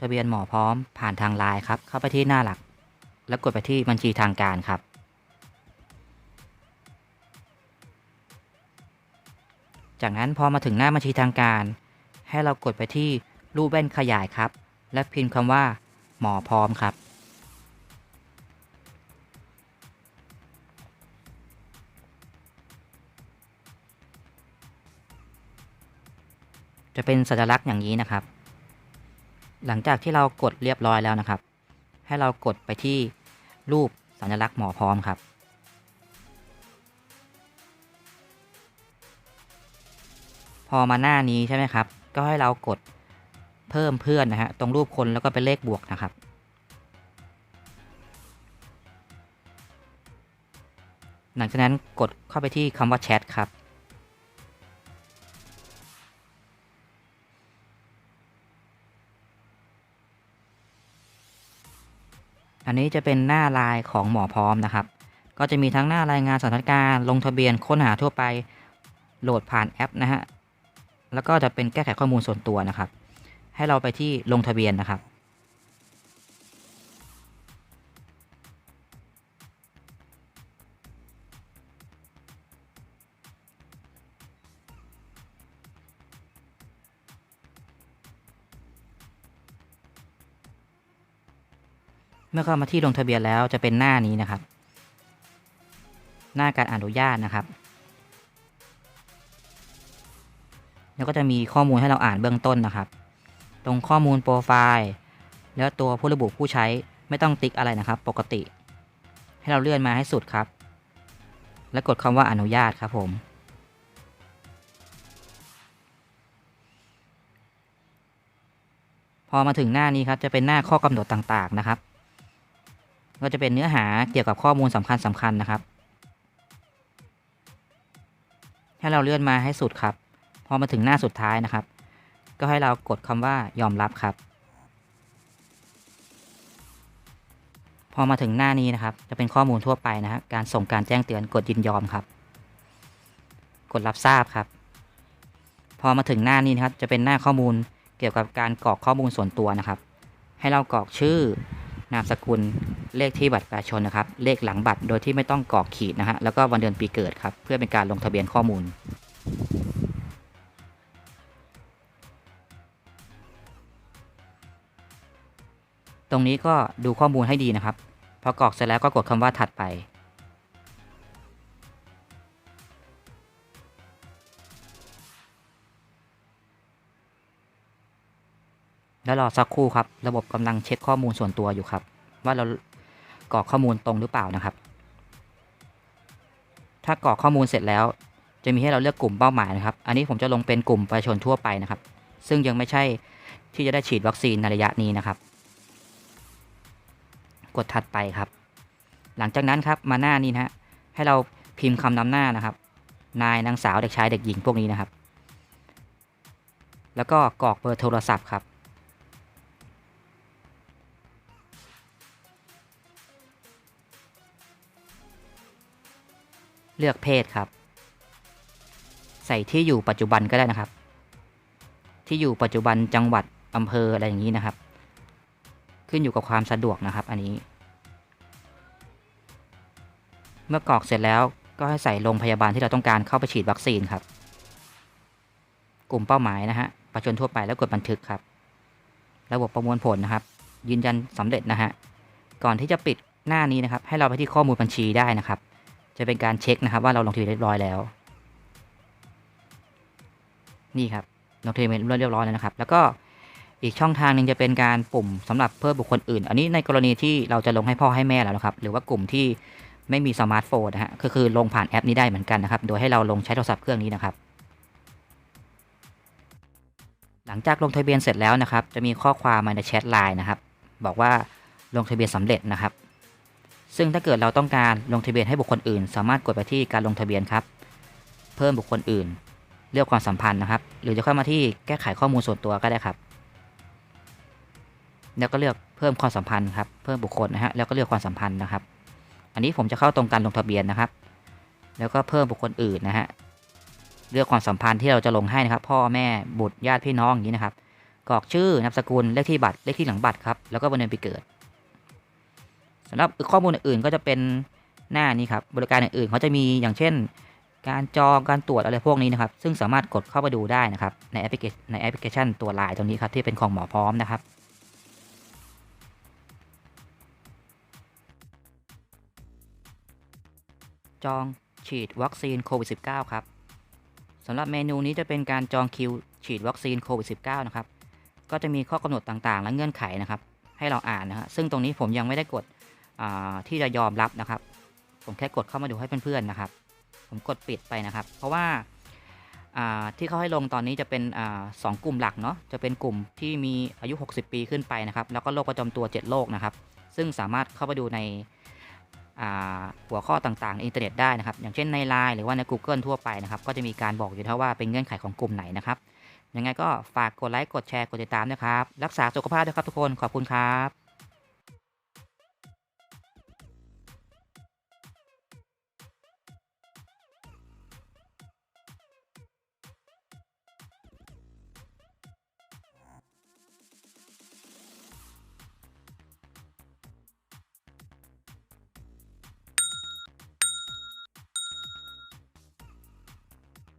ทะเบียนหมอพร้อมผ่านทางไลน์ครับ เข้าไปที่หน้าหลัก แล้วกดไปที่บัญชีทางการครับ จากนั้นพอมาถึงหน้าบัญชีทางการ ให้เรากดไปที่รูปแว่นขยายครับ และพิมพ์คำว่า หมอพร้อมครับจะเป็นสัญลักษณ์อย่างนี้นะครับ หลังจากที่เรากดเรียบร้อยแล้วนะครับ ให้เรากดไปที่รูปสัญลักษณ์หมอพร้อมครับ พอมาหน้านี้ใช่ไหมครับ ก็ให้เรากดเพิ่มเพื่อนนะฮะตรงรูปคนแล้วก็เป็นเลขบวกนะครับ หลังจากนั้นกดเข้าไปที่คำว่าแชทครับ นนี้จะเป็นหน้าลายของหมอพร้อมนะครับ ก็จะมีทั้งหน้ารายงานสถานการณ์ลงทะเบียนค้นหาทั่วไปโหลดผ่านแอปนะฮะแล้วก็จะเป็นแก้ไขข้อมูลส่วนตัวนะครับ ให้เราไปที่ลงทะเบียนนะครับ เมื่อเข้ามาที่ลงทะเบียนแล้วจะเป็นหน้านี้นะครับ หน้าการอนุญาตนะครับแล้วก็จะมีข้อมูลให้เราอ่านเบื้องต้นนะครับ ตรงข้อมูลโปรไฟล์แล้วตัวผู้ระบุผู้ใช้ไม่ต้องติ๊กอะไรนะครับ ปกติ ให้เราเลื่อนมาให้สุดครับ แล้วกดคำว่าอนุญาตครับผม พอมาถึงหน้านี้ครับจะเป็นหน้าข้อกำหนดต่างๆนะครับ ก็จะเป็นเนื้อหาเกี่ยวกับข้อมูลสำคัญสำคัญนะครับ ให้เราเลื่อนมาให้สุดครับ พอมาถึงหน้าสุดท้ายนะครับ ก็ให้เรากดคำว่ายอมรับครับ พอมาถึงหน้านี้นะครับ จะเป็นข้อมูลทั่วไปนะฮะการส่งการแจ้งเตือนกดยินยอมครับ กดรับทราบครับ พอมาถึงหน้านี้นะครับ จะเป็นหน้าข้อมูลเกี่ยวกับการกรอกข้อมูลส่วนตัวนะครับ ให้เรากรอกชื่อนามสกุล เลขที่บัตรประชาชนนะครับ เลขหลังบัตรโดยที่ไม่ต้องกรอกขีดนะฮะ แล้วก็วันเดือนปีเกิดครับ เพื่อเป็นการลงทะเบียนข้อมูล ตรงนี้ก็ดูข้อมูลให้ดีนะครับ พอกรอกเสร็จแล้วก็กดคำว่าถัดไป แล้วรอสักครู่ครับ ระบบกำลังเช็คข้อมูลส่วนตัวอยู่ครับ ว่าเรา กรอกข้อมูลตรงหรือเปล่านะครับ ถ้ากรอกข้อมูลเสร็จแล้ว จะมีให้เราเลือกกลุ่มเป้าหมายนะครับ อันนี้ผมจะลงเป็นกลุ่มประชาชนทั่วไปนะครับ ซึ่งยังไม่ใช่ที่จะได้ฉีดวัคซีนในระยะนี้นะครับ กดถัดไปครับ หลังจากนั้นครับมาหน้านี้นะฮะให้เราพิมพ์คำนำหน้านะครับ นายนางสาวเด็กชายเด็กหญิงพวกนี้นะครับ แล้วก็กรอกเบอร์โทรศัพท์ครับ เลือกเพศครับ ใส่ที่อยู่ปัจจุบันก็ได้นะครับ ที่อยู่ปัจจุบันจังหวัดอำเภออะไรอย่างนี้นะครับ ขึ้นอยู่กับความสะดวกนะครับอันนี้ เมื่อกรอกเสร็จแล้วก็ให้ใส่โรงพยาบาลที่เราต้องการเข้าไปฉีดวัคซีนครับ กลุ่มเป้าหมายนะฮะประชาชนทั่วไปแล้วกดบันทึกครับ ระบบประมวลผลนะครับ ยืนยันสำเร็จนะฮะก่อนที่จะปิดหน้านี้นะครับ ให้เราไปที่ข้อมูลบัญชีได้นะครับ จะเป็นการเช็คนะครับว่าเราลงทะเบียนเรียบร้อยแล้ว นี่ครับลงทะเบียนเรียบร้อยแล้วนะครับ แล้วก็อีกช่องทางหนึ่งจะเป็นการปุ่มสำหรับเพิ่มบุคคลอื่น อันนี้ในกรณีที่เราจะลงให้พ่อให้แม่แล้วนะครับ หรือว่ากลุ่มที่ไม่มีสมาร์ทโฟนนะฮะก็คือลงผ่านแอปนี้ได้เหมือนกันนะครับ โดยให้เราลงใช้โทรศัพท์เครื่องนี้นะครับ หลังจากลงทะเบียนเสร็จแล้วนะครับ จะมีข้อความมาในแชทไลน์นะครับ บอกว่าลงทะเบียนสำเร็จนะครับ ซึ่งถ้าเกิดเราต้องการลงทะเบียนให้บุคคลอื่น สามารถกดไปที่การลงทะเบียนครับ เพิ่มบุคคลอื่น เลือกความสัมพันธ์นะครับ หรือจะเข้ามาที่แก้ไขข้อมูลส่วนตัวก็ได้ครับ แล้วก็เลือกเพิ่มความสัมพันธ์ครับ เพิ่มบุคคลนะฮะ แล้วก็เลือกความสัมพันธ์นะครับ อันนี้ผมจะเข้าตรงการลงทะเบียนนะครับ แล้วก็เพิ่มบุคคลอื่นนะฮะ เลือกความสัมพันธ์ที่เราจะลงให้นะครับ พ่อแม่บุตรญาติพี่น้องอย่างนี้นะครับ กรอกชื่อนามสกุล เลขที่บัตร เลขที่หลังบัตรครับ แล้วก็วันเดือนปีเกิด สำหรับข้อมูลอื่นๆก็จะเป็นหน้านี้ครับบริการอื่นๆเขาจะมีอย่างเช่น การจองการตรวจอะไรพวกนี้นะครับ ซึ่งสามารถกดเข้าไปดูได้นะครับในแอปพลิเคชันในแอปพลิเคชันตัวไลน์ตรงนี้ครับที่เป็นของหมอพร้อมนะครับจองฉีดวัคซีนโควิด -19 ครับสำหรับเมนูนี้จะเป็นการจองคิวฉีดวัคซีนโควิด -19 นะครับ ก็จะมีข้อกำหนดต่างๆ และเงื่อนไขนะครับ ให้เราอ่านนะฮะซึ่งตรงนี้ผมยังไม่ได้กด ที่จะยอมรับนะครับ ผมแค่กดเข้ามาดูให้เพื่อนๆนะครับ ผมกดปิดไปนะครับ เพราะว่าที่เขาให้ลงตอนนี้จะเป็นอสองกลุ่มหลักเนาะจะเป็นกลุ่มที่มีอายุ 60 ปีขึ้นไปนะครับ แล้วก็โรคประจำตัว 7 โรคนะครับ ซึ่งสามารถเข้าไปดูในหัวข้อต่างๆในอินเทอร์เน็ตได้นะครับ อย่างเช่นใน Line หรือว่าใน Google ทั่วไปนะครับ ก็จะมีการบอกอยู่นะว่าเป็นเงื่อนไขของกลุ่มไหนนะครับ ยังไงก็ฝากกดไลค์ กดแชร์ กดติดตามนะครับ รักษาสุขภาพด้วยครับทุกคน ขอบคุณครับ